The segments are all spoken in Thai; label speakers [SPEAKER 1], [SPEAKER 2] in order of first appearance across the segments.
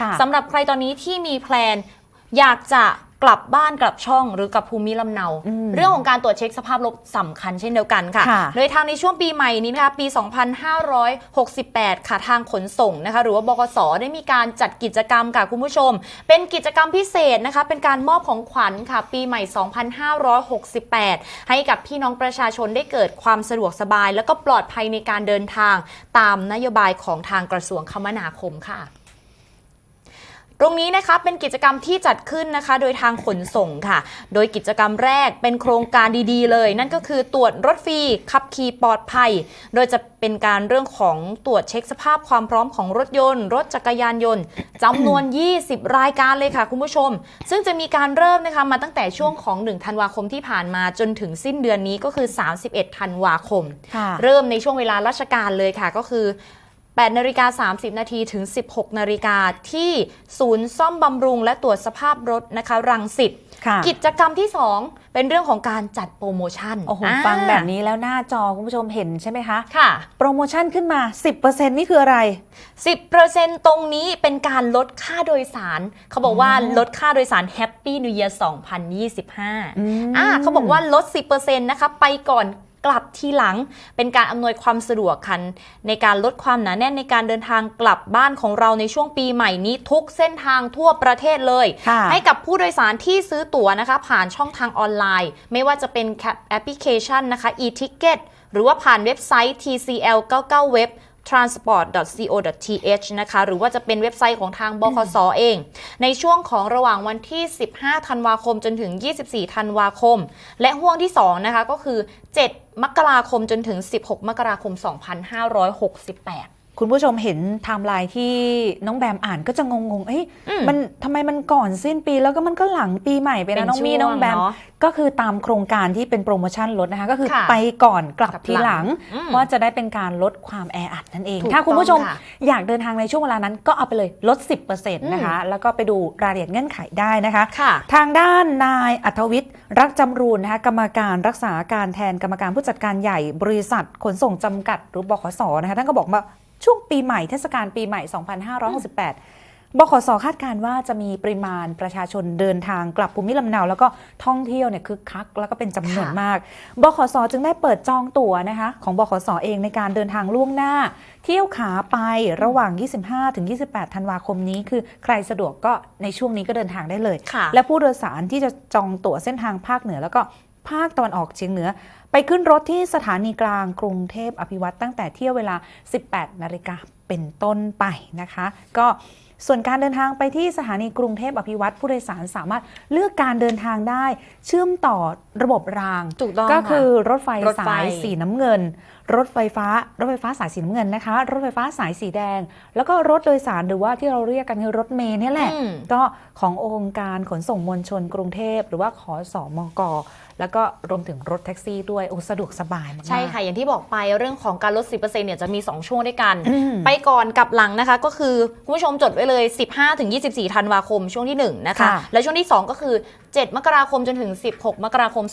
[SPEAKER 1] ค่ะ
[SPEAKER 2] สำหรับใครตอนนี้ที่มีแพลนอยากจะกลับบ้านกลับช่องหรือกลับภูมิลำเนา
[SPEAKER 1] อืม
[SPEAKER 2] เรื่องของการตรวจเช็คสภาพรถสำคัญเช่นเดียวกันค่ะ
[SPEAKER 1] ค่ะ
[SPEAKER 2] โดยทางในช่วงปีใหม่นี้นะคะปี 2568 ค่ะทางขนส่งนะคะ หรือว่าบกสได้มีการจัดกิจกรรมค่ะคุณผู้ชม เป็นกิจกรรมพิเศษนะคะ เป็นการมอบของขวัญค่ะ ปีใหม่ 2568 ให้กับพี่น้องประชาชนได้เกิดความสะดวกสบาย แล้วก็ปลอดภัยในการเดินทางตามนโยบายของทางกระทรวงคมนาคมค่ะต รงนี้นะคะเป็นกิจกรรมที่จัดขึ้นนะคะ โดยทางขนส่งค่ะ โดยกิจกรรมแรกเป็นโครงการดีๆ เลย นั่นก็คือตรวจรถฟรีขับขี่ปลอดภัย โดยจะเป็นการเรื่องของตรวจเช็คสภาพความพร้อมของรถยนต์ รถจักรยานยนต์จำนวน 20 รายการเลยค่ะคุณผู้ชม ซึ่งจะมีการเริ่มนะคะมาตั้งแต่ช่วงของ 1 ธันวาคมที่ผ่านมาจนถึงสิ้นเดือนนี้ก็คือ 31 ธันวาคม
[SPEAKER 1] ค่ะ
[SPEAKER 2] เริ่มในช่วงเวลาราชการเลยค่ะก็คือ 8นาฬิกา30 นาทีถึง 16 นาฬิกาที่ศูนย์ซ่อมบำรุง และตรวจสภาพรถนะคะรังสิต
[SPEAKER 1] ค่ะ
[SPEAKER 2] กิจกรรมที่ 2 เป็นเรื่องของการจัดโปรโมชั่น
[SPEAKER 1] โอ้โหาฟังแบบนี้แล้วหน้าจอคุณผู้ชมเห็นใช่ไหมคะ
[SPEAKER 2] ค่ะ
[SPEAKER 1] โปรโมชั่นขึ้นมา 10%นี่คืออะไร
[SPEAKER 2] 10%ตรงนี้เป็นการลดค่าโดยสาร เขาบอกว่าลดค่าโดยสาร Happy New Year 2025
[SPEAKER 1] อืม
[SPEAKER 2] อ่าเขาบอกว่าลด 10%นะคะไปก่อน กลับทีหลัง เป็นการอำนวยความสะดวกคัน ในการลดความหนาแน่นในการเดินทางกลับบ้านของเราในช่วงปีใหม่นี้ทุกเส้นทางทั่วประเทศเลย
[SPEAKER 1] ค่ะ
[SPEAKER 2] ให้กับผู้โดยสารที่ซื้อตั๋วนะคะผ่านช่องทางออนไลน์ ไม่ว่าจะเป็นแอปพลิเคชันนะคะ e-ticket หรือว่าผ่านเว็บไซต์ tcl 99 web transport.co.th นะคะหรือว่าจะเป็นเว็บไซต์ของทางบคสเอง ในช่วงของระหว่างวันที่ 15 ธันวาคมจนถึง 24 ธันวาคม และห่วงที่ 2 นะคะก็คือ 7 มกราคมจนถึง 16 มกราคม 2568
[SPEAKER 1] คุณผู้ชมเห็นไทม์ไลน์ที่น้องแบมอ่านก็จะงงๆ เอ้ย
[SPEAKER 2] อืม
[SPEAKER 1] มันทำไมมันก่อนสิ้นปีแล้วก็มันก็หลังปีใหม่ไป
[SPEAKER 2] เป็
[SPEAKER 1] นะ
[SPEAKER 2] น
[SPEAKER 1] น้องมี
[SPEAKER 2] ช่วง
[SPEAKER 1] น้องแบม
[SPEAKER 2] เนอะ
[SPEAKER 1] ก็คือตามโครงการที่เป็นโปรโมชั่นลดนะคะ ก็คือ
[SPEAKER 2] ค่ะ
[SPEAKER 1] ไปก่อนกลับ
[SPEAKER 2] กลับ
[SPEAKER 1] ทีหลัง
[SPEAKER 2] หลังอืม
[SPEAKER 1] ว่าจะได้เป็นการลดความแออัดนั่นเอง
[SPEAKER 2] ถูก
[SPEAKER 1] ถ้าคุณผู้ชม
[SPEAKER 2] ต้องค่ะ
[SPEAKER 1] อยากเดินทางในช่วงเวลานั้นก็เอาไปเลยลด 10%นะคะ แล้วก็ไปดูรายละเอียดเงื่อนไขได้นะคะ
[SPEAKER 2] ค่ะ
[SPEAKER 1] ทางด้านนายอัธวิทย์รักจำรูนนะคะกรรมการรักษาการแทนกรรมการผู้จัดการใหญ่บริษัทขนส่งจำกัดหรือบขสนะคะท่านก็บอกว่า ช่วงปีใหม่เทศกาลปีใหม่ 2568 บขสคาดการณ์ว่าจะมีปริมาณประชาชนเดินทางกลับภูมิลำเนา แล้วก็ท่องเที่ยวเนี่ยคึกคัก แล้วก็เป็นจำนวน
[SPEAKER 2] ค่ะ
[SPEAKER 1] มาก บขสจึงได้เปิดจองตั๋วนะคะของบขสเองในการเดินทางล่วงหน้า เที่ยวขาไประหว่าง 25ถึง28 ธันวาคมนี้ คือใครสะดวกก็ในช่วงนี้ก็เดินทางได้เลย
[SPEAKER 2] ค่ะ
[SPEAKER 1] และผู้โดยสารที่จะจองตั๋วเส้นทางภาคเหนือแล้วก็ ภาคตะวันออกเฉียงเหนือ ไปขึ้นรถที่สถานีกลางกรุงเทพอภิวัตตั้งแต่เที่ยวเวลา 18 นาฬิกาเป็นต้นไปนะคะ ก็ส่วนการเดินทางไปที่สถานีกรุงเทพอภิวัตผู้โดยสารสามารถเลือกการเดินทางได้ เชื่อมต่อระบบราง
[SPEAKER 2] ถูกต้อง
[SPEAKER 1] ก็
[SPEAKER 2] ค่ะ
[SPEAKER 1] คือรถไฟ
[SPEAKER 2] รถไฟ
[SPEAKER 1] สายสีน้ำเงิน รถไฟฟ้า รถไฟฟ้าสายสีน้ำเงินนะคะ รถไฟฟ้าสายสีแดง แล้วก็รถโดยสารหรือว่าที่เราเรียกกันคือรถเมล์เนี่ยแหละ
[SPEAKER 2] อืม
[SPEAKER 1] ก็ขององค์การขนส่งมวลชนกรุงเทพหรือว่าขอสอมก แล้วก็รวมถึงรถแท็กซี่ด้วยโอ้สะดวกสบายมากๆ
[SPEAKER 2] ใช่ค่ะ อย่างที่บอกไปเรื่องของการลด 10%เนี่ยจะมี 2 ช่วงด้วยกัน
[SPEAKER 1] อืม
[SPEAKER 2] ไปก่อนกับหลังนะคะ ก็คือคุณผู้ชมจดไว้เลย 15ถึง24ธันวาคมช่วงที่ 1 นะคะ
[SPEAKER 1] ค่ะ
[SPEAKER 2] และช่วงที่ 2 ก็คือ 7 มกราคมจนถึง 16 มกราคม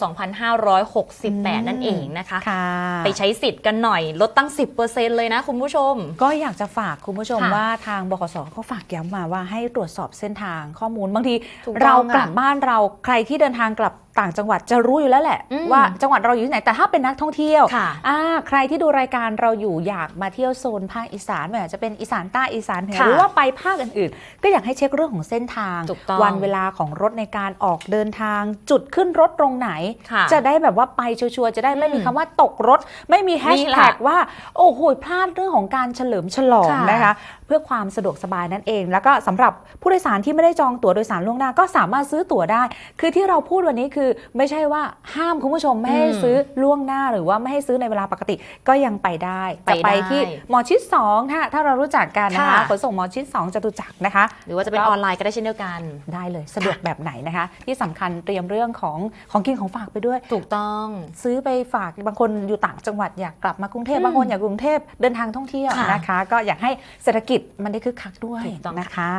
[SPEAKER 2] 2568 นั่นเองนะคะ
[SPEAKER 1] ค่ะ
[SPEAKER 2] ไปใช้สิทธิ์กันหน่อย ลดตั้ง 10%เลยนะคุณผู้ชม
[SPEAKER 1] ก็อยากจะฝากคุณผู้ชม
[SPEAKER 2] ค่ะ
[SPEAKER 1] ว่าทางบขสเขาฝากย้ำมาว่าให้ตรวจสอบเส้นทางข้อมูลบางที
[SPEAKER 2] ถูกต้อง
[SPEAKER 1] เรากลับ
[SPEAKER 2] ค่ะ
[SPEAKER 1] บ้านเราใครที่เดินทางกลับต่างจังหวัดจะรู้อยู่แล้วแหละ
[SPEAKER 2] อืม
[SPEAKER 1] ว่าจังหวัดเราอยู่ที่ไหนแต่ถ้าเป็นนักท่องเที่ยว
[SPEAKER 2] ค่ะ
[SPEAKER 1] อ่าใครที่ดูรายการเราอยู่อยากมาเที่ยวโซนภาคอีสานไม่ว่าจะเป็นอีสานใต้อีสานเหนือ
[SPEAKER 2] ค่ะ
[SPEAKER 1] หรือว่าไปภาคอื่นๆ ก็อยากให้เช็คเรื่องของเส้นทาง
[SPEAKER 2] ถูกต้อง
[SPEAKER 1] วันเวลาของรถในการออกเดินทาง จุดขึ้นรถตรงไหน
[SPEAKER 2] ค่ะ
[SPEAKER 1] จะได้แบบว่าไปชัวร์ๆจะได้ไม่มี
[SPEAKER 2] อืม
[SPEAKER 1] คำว่าตกรถ ไม่มีแฮช
[SPEAKER 2] นี่แห
[SPEAKER 1] แท็
[SPEAKER 2] ละ
[SPEAKER 1] กว่า โอ้โหพลาดเรื่องของการเฉลิมฉลอง
[SPEAKER 2] ค่ะ
[SPEAKER 1] นะคะ เพื่อความสะดวกสบายนั่นเอง แล้วก็สำหรับผู้โดยสารที่ไม่ได้จองตั๋วโดยสารล่วงหน้าก็สามารถซื้อตั๋วได้ คือที่เราพูดวันนี้คือไม่ใช่ว่าห้ามคุณผู้ชมไม่ให้
[SPEAKER 2] อืม
[SPEAKER 1] ซื้อล่วงหน้าหรือว่าไม่ให้ซื้อในเวลาปกติก็ยังไปได้
[SPEAKER 2] ไป
[SPEAKER 1] จะไป
[SPEAKER 2] ได้
[SPEAKER 1] ที่หมอชิด2ค่ะถ้าเรารู้จักกันนะคะ
[SPEAKER 2] ค่ะ
[SPEAKER 1] ขนส่งหมอชิด2จตุจักรนะคะ
[SPEAKER 2] หรือว่าจะเป็นออนไลน์ก็ได้เช่นเดียวกัน
[SPEAKER 1] ได้เลยสะดวกแบบไหนนะคะ ที่สำคัญเตรียมเรื่องของของกินของฝากไปด้วย
[SPEAKER 2] ถูกต้อง
[SPEAKER 1] ซื้อไปฝากบางคนอยู่ต่างจังหวัดอยากกลับมากรุงเทพ
[SPEAKER 2] อืม
[SPEAKER 1] บางคนอยากกรุงเทพเดินทางท่องเที่ยว
[SPEAKER 2] ค่ะ
[SPEAKER 1] นะคะ ก็อยากให้เศรษฐกิจมันได้คึกคักด้วย
[SPEAKER 2] ถูกต้อง
[SPEAKER 1] นะคะ